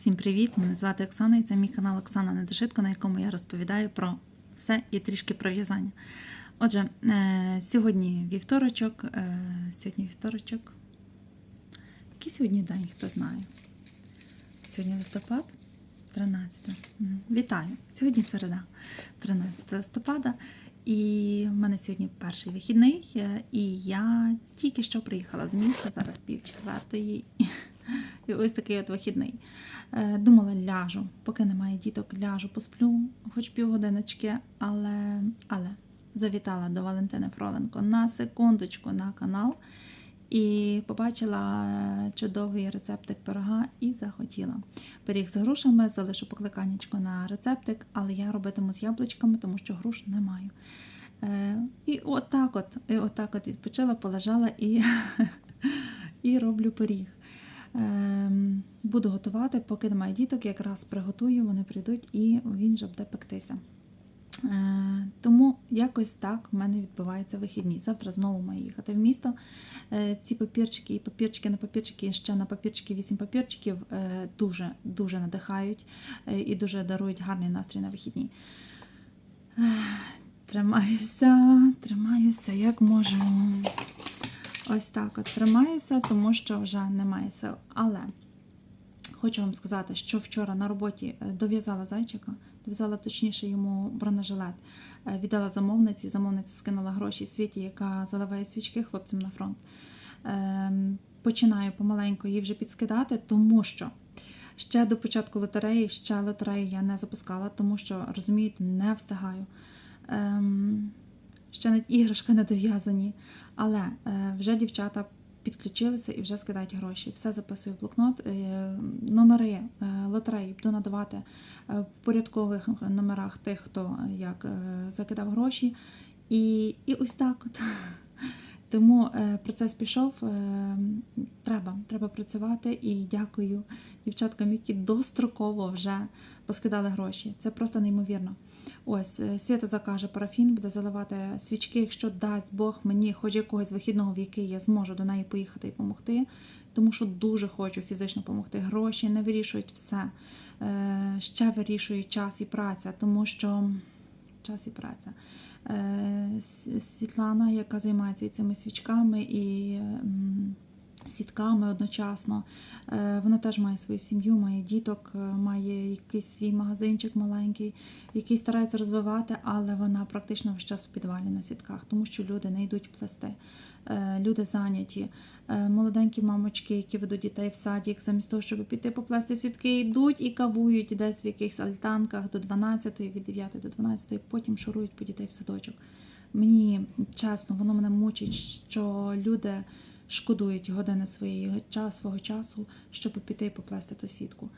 Всім привіт! Мене звати Оксана і це мій канал Оксана Недошитко, на якому я розповідаю про все і трішки про в'язання. Отже, е, сьогодні вівторочок. е, Сьогодні вівторочок. Який сьогодні день, хто знає? Сьогодні листопад, 13. Вітаю! Сьогодні середа, 13 листопада. І в мене сьогодні перший вихідний, е, і я тільки що приїхала з міста, зараз пів четвертої. І ось такий от вихідний. Е, Думала, ляжу, поки немає діток, ляжу, посплю, хоч півгодиночки, але, але завітала до Валентини Фроленко на секундочку на канал і побачила е, чудовий рецептик пирога і захотіла. Пиріг з грушами, залишу покликаннячко на рецептик, але я робитиму з яблучками, тому що груш не маю. Е, І отак от, і отак от відпочила, полежала і, і роблю пиріг. Буду готувати, поки немає діток, якраз приготую, вони прийдуть і він вже буде пектися. Е, Тому якось так в мене відбуваються вихідні. Завтра знову маю їхати в місто. Е, Ці папірчики і папірчики на папірчики, і ще на папірчики вісім папірчиків е, дуже дуже надихають і дуже дарують гарний настрій на вихідні. Тримаюся, тримаюся, як можу. Ось так от тримаюся, тому що вже немає сил. Але хочу вам сказати, що вчора на роботі е, дов'язала зайчика, дов'язала точніше йому бронежилет, е, віддала замовниці. Замовниця скинула гроші світі, яка заливає свічки хлопцям на фронт. Ем, Починаю помаленьку її вже підскидати, тому що ще до початку лотереї, ще лотереї я не запускала, тому що, розумієте, не встигаю. Ем, ще навіть іграшки не дов'язані. Але е, вже дівчата підключилися і вже скидають гроші. Все записую в блокнот. Е, номери е, лотереї буду надавати е, в порядкових номерах тих, хто як закидав гроші. І, і ось так от. Тому е, процес пішов. Е, треба, треба працювати і дякую дівчаткам, які достроково вже поскидали гроші. Це просто неймовірно. Ось е, Свята закаже парафін, буде заливати свічки, якщо дасть Бог мені хоч якогось вихідного, в який я зможу до неї поїхати і допомогти. Тому що дуже хочу фізично допомогти. Гроші не вирішують все. Ще вирішує час і праця, тому що час і праця. Е, Світлана, яка займається цими свічками і сітками одночасно, е, вона теж має свою сім'ю, має діток, е, має якийсь свій магазинчик маленький, який старається розвивати, але вона практично весь час у підвалі на сітках, тому що люди не йдуть плести. Е, Люди зайняті, молоденькі мамочки, які ведуть дітей в садик, замість того, щоб піти поплести сітки, йдуть і кавують десь в якихось альтанках до 12, від 9 до 12, потім шурують по дітей в садочок. Мені чесно, воно мене мучить, що люди шкодують години своєї свого часу, щоб піти і поплести ту сітку.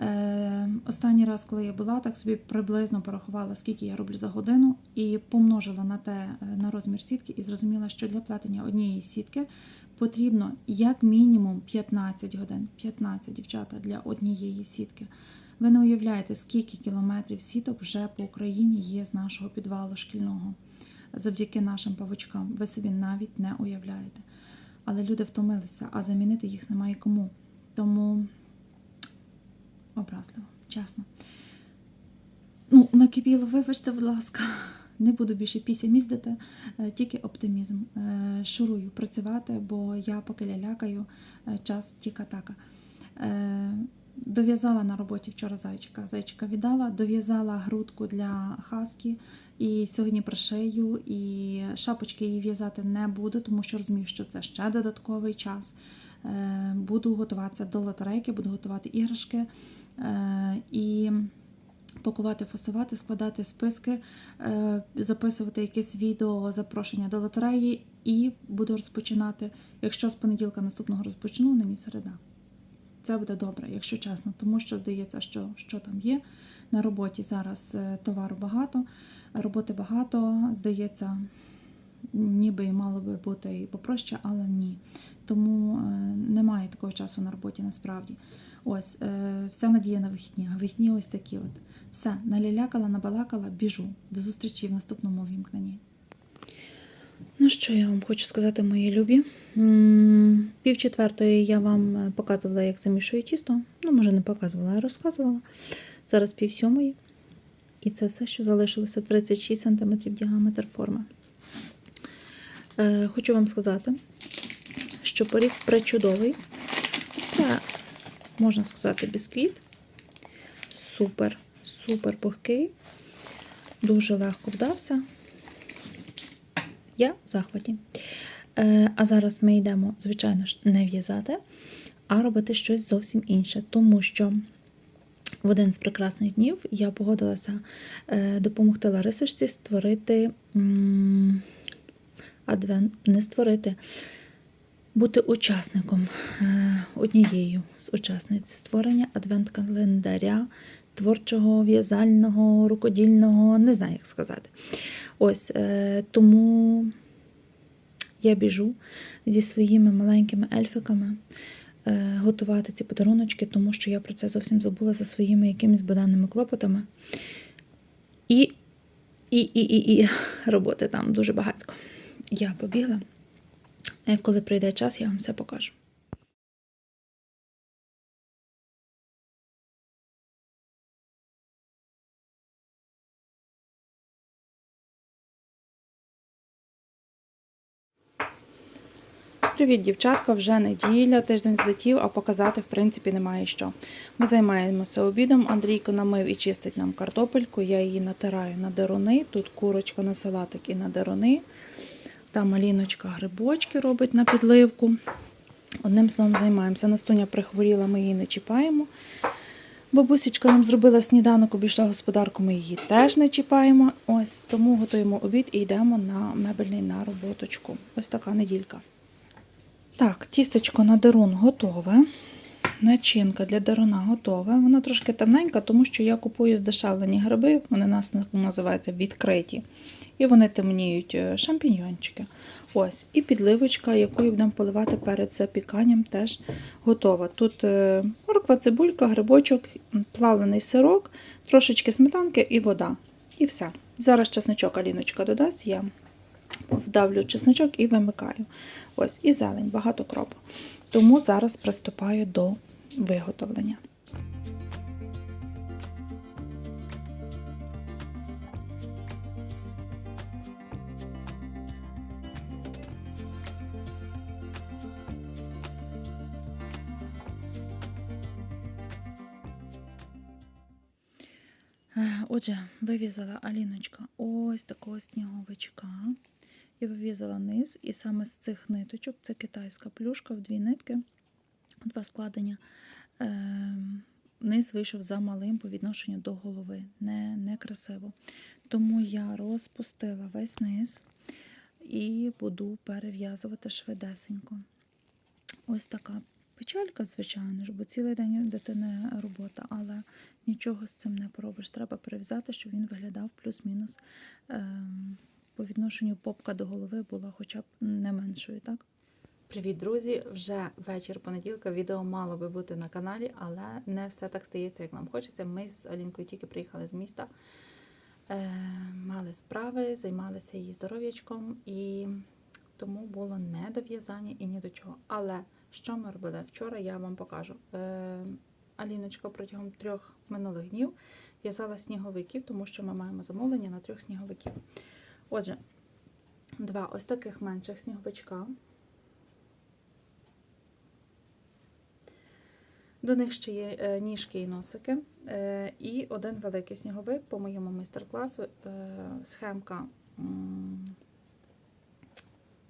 Е, останній раз, коли я була, так собі приблизно порахувала, скільки я роблю за годину, і помножила на те е, на розмір сітки, і зрозуміла, що для плетення однієї сітки потрібно як мінімум 15 годин. 15 дівчата для однієї сітки. Ви не уявляєте, скільки кілометрів сіток вже по Україні є з нашого підвалу шкільного завдяки нашим павучкам. Ви собі навіть не уявляєте. Але люди втомилися, а замінити їх немає кому. Тому образливо, чесно. Ну, накипіло, вибачте, будь ласка. Не буду більше після міздити, е, тільки оптимізм. Е, Шурую працювати, бо я поки лялякаю, е, час тіка-така. Дов'язала на роботі вчора зайчика. Зайчика віддала, дов'язала грудку для хаски, і сьогодні прошию, і шапочки її в'язати не буду, тому що розумію, що це ще додатковий час. Е, Буду готуватися до лотерейки, буду готувати іграшки е, і пакувати, фасувати, складати списки, е, записувати якесь відео, запрошення до лотереї, і буду розпочинати. Якщо з понеділка наступного розпочну, нині середа. Це буде добре, якщо чесно, тому що здається, що, що там є. На роботі зараз е, товару багато, роботи багато, здається, ніби і мало би бути і попроще, але ні. Тому е, немає такого часу на роботі насправді. Ось, е, вся надія на вихідні. Вихідні ось такі от. Все, налялякала, набалакала, біжу. До зустрічі в наступному вімкненні. Ну що я вам хочу сказати, мої любі? Пів четвертої я вам е, показувала, як замішую тісто. Ну, може, не показувала, а розказувала. Зараз пів сьомої. І це все, що залишилося 36 см діаметр форми. Е, хочу вам сказати, що поріг пречудовий. Це, можна сказати, бісквіт. Супер, супер пухкий. Дуже легко вдався. Я в захваті. Е, а зараз ми йдемо, звичайно ж, не в'язати, а робити щось зовсім інше. Тому що в один з прекрасних днів я погодилася е, допомогти Ларисочці створити адвент, не створити, бути учасником е, однією з учасниць створення адвент-календаря творчого, в'язального, рукодільного, не знаю, як сказати. Ось е, тому я біжу зі своїми маленькими ельфиками е, готувати ці подаруночки, тому що я про це зовсім забула за своїми якимись буденними клопотами. І, і, і, і, і роботи там дуже багатько. Я побігла. Е, Коли прийде час, я вам все покажу. Привіт, дівчатка, вже неділя, тиждень злетів, а показати, в принципі, немає що. Ми займаємося обідом. Андрійко намив і чистить нам картопельку, я її натираю на деруни. Тут курочка на салатик і на деруни. Там Аліночка грибочки робить на підливку. Одним словом займаємося. Настуня прихворіла, ми її не чіпаємо. Бабусечка нам зробила сніданок, обійшла господарку, ми її теж не чіпаємо. Ось тому готуємо обід і йдемо на мебельний на роботочку. Ось така неділька. Так, тістечко на дерун готове. Начинка для деруна готова. Вона трошки темненька, тому що я купую здешевлені гриби, вони нас називаються відкриті. І вони темніють е, шампіньйончики. Ось, і підливочка, якою будемо поливати перед запіканням, теж готова. Тут е, морква, цибулька, грибочок, плавлений сирок, трошечки сметанки і вода. І все. Зараз чесничок Аліночка додасть, я вдавлю чесночок і вимикаю. Ось, і зелень, багато кропу. Тому зараз приступаю до виготовлення. Е, Отже, вив'язала Аліночка ось такого сніговичка. І вив'язала низ, і саме з цих ниточок, це китайська плюшка в дві нитки, два складення. Е, низ вийшов за малим по відношенню до голови, не, не красиво. Тому я розпустила весь низ і буду перев'язувати швидесенько. Ось така печалька, звичайно ж, бо цілий день у дитини робота, але нічого з цим не поробиш. Треба перев'язати, щоб він виглядав плюс-мінус. Е, по відношенню попка до голови була хоча б не меншою, так? Привіт, друзі! Вже вечір понеділка. Відео мало би бути на каналі, але не все так стається, як нам хочеться. Ми з Алінкою тільки приїхали з міста, е, мали справи, займалися її здоров'ячком, і тому було не до в'язання і ні до чого. Але що ми робили вчора, я вам покажу. Е, Аліночка протягом трьох минулих днів в'язала сніговиків, тому що ми маємо замовлення на трьох сніговиків. Отже, два ось таких менших сніговичка. До них ще є е, ніжки і носики. Е, І один великий сніговик по моєму майстер-класу. Е, Схемка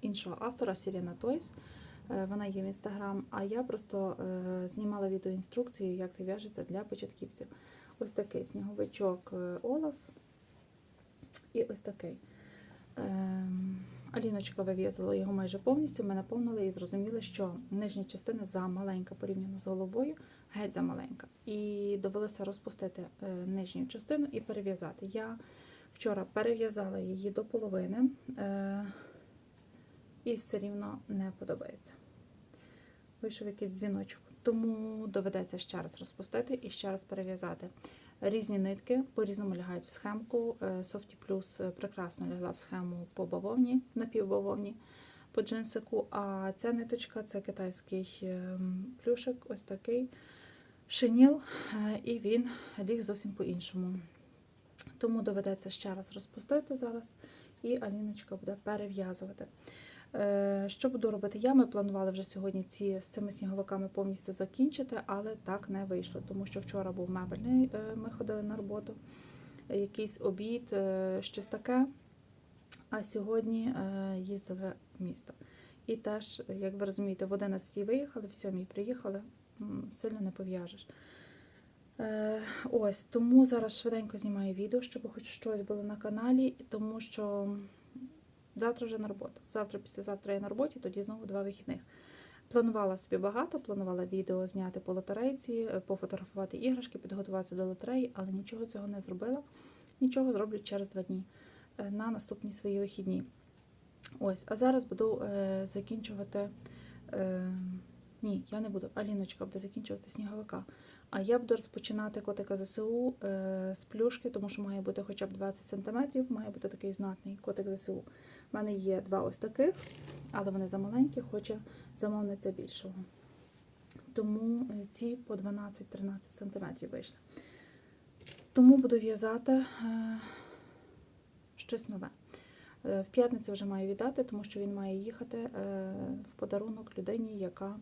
іншого автора Сіріна Тойс. Вона є в інстаграм, а я просто знімала відеоінструкцію, як це в'яжеться для початківців. Ось такий сніговичок Олаф. І ось такий. Аліночка вив'язала його майже повністю. Ми наповнили і зрозуміли, що нижня частина замаленька порівняно з головою, геть замаленька. І довелося розпустити е, нижню частину і перев'язати. Я вчора перев'язала її до половини е, і все рівно не подобається. Вийшов якийсь дзвіночок. Тому доведеться ще раз розпустити і ще раз перев'язати. Різні нитки по-різному лягають в схемку. Е, Softy Plus е, прекрасно лягла в схему по бавовні, напівбавовні, по джинсику. А ця ниточка це китайський ем, плюшик, ось такий шиніл, е, і він ліг зовсім по-іншому. Тому доведеться ще раз розпустити зараз, і Аліночка буде перев'язувати. Е, Що буду робити я? Ми планували вже сьогодні ці з цими сніговиками повністю закінчити, але так не вийшло, тому що вчора був мебельний, е, ми ходили на роботу, якийсь обід, е, щось таке. А сьогодні їздили в місто. І теж, як ви розумієте, в 11 виїхали, в 7 приїхали, сильно не пов'яжеш. Ось, тому зараз швиденько знімаю відео, щоб хоч щось було на каналі, тому що завтра вже на роботу. Завтра, післязавтра я на роботі, тоді знову два вихідних. Планувала собі багато, планувала відео зняти по лотерейці, е, пофотографувати іграшки, підготуватися до лотереї, але нічого цього не зробила. Нічого зроблю через два дні е, на наступні свої вихідні. Ось, а зараз буду е, закінчувати. Е, ні, я не буду. Аліночка буде закінчувати сніговика. А я буду розпочинати котика ЗСУ е, з плюшки, тому що має бути хоча б 20 см, має бути такий знатний котик ЗСУ. У мене є два ось таких, але вони замаленькі, хоче замовниця більшого. Тому е, ці по 12-13 см вийшли. Тому буду в'язати е, щось нове. В п'ятницю вже маю віддати, тому що він має їхати в подарунок людині, яка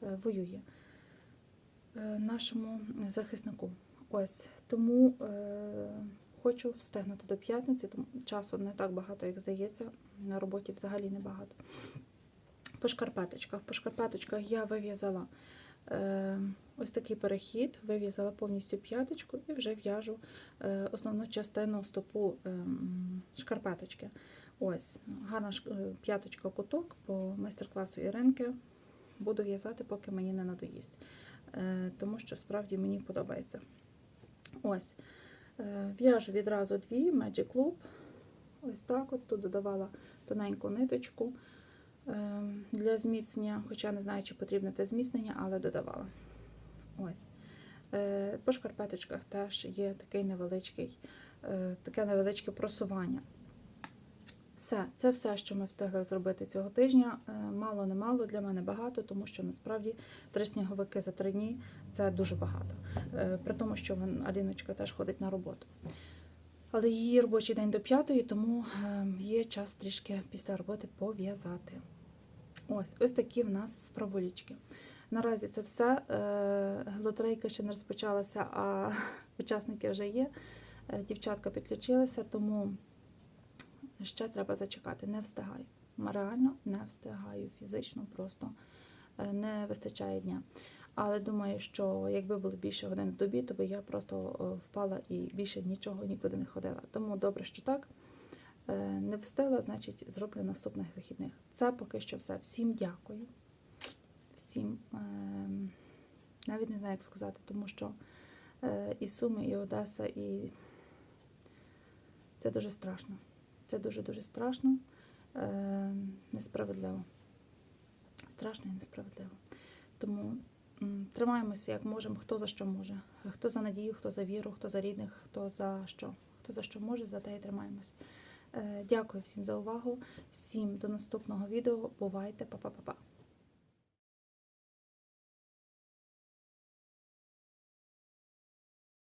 воює нашому захиснику. Ось тому е, хочу встигнути до п'ятниці, тому часу не так багато, як здається. На роботі взагалі не багато. По шкарпеточках. По шкарпеточках я вив'язала е, ось такий перехід, вив'язала повністю п'яточку і вже в'яжу е, основну частину стопу е, шкарпеточки. Ось, гарна е, п'яточка куток по майстер-класу Іринки. Буду в'язати, поки мені не надоїсть. Е, тому що справді мені подобається. Ось. Е, В'яжу відразу дві Magic Loop. Ось так от тут додавала тоненьку ниточку е, для зміцнення, хоча не знаю, чи потрібне те зміцнення, але додавала. Ось. По шкарпеточках теж є такий невеличкий, таке невеличке просування. Все, це все, що ми встигли зробити цього тижня. Е, Мало не мало, для мене багато, тому що насправді три сніговики за три дні це дуже багато. Е, При тому, що Аліночка теж ходить на роботу. Але її робочий день до п'ятої, тому е, є час трішки після роботи пов'язати. Ось, ось такі в нас справолічки. Наразі це все. Е, Лотерейка ще не розпочалася, а учасники вже є. Дівчатка підключилися, тому ще треба зачекати. Не встигаю. Реально не встигаю фізично, просто е, не вистачає дня. Але думаю, що якби було більше годин в добі, то би я просто впала і більше нічого нікуди не ходила. Тому добре, що так. Е, Не встигла, значить, зроблю наступних вихідних. Це поки що все. Всім дякую. Всім ем, навіть не знаю, як сказати, тому що е, і Суми, і Одеса, і це дуже страшно. Це дуже-дуже страшно, е, несправедливо. Страшно і несправедливо. Тому тримаємося як можемо, хто за що може. Хто за надію, хто за віру, хто за рідних, хто за що. Хто за що може, за те і тримаємось. Е, Дякую всім за увагу. Всім до наступного відео. Бувайте, па-па-па-па.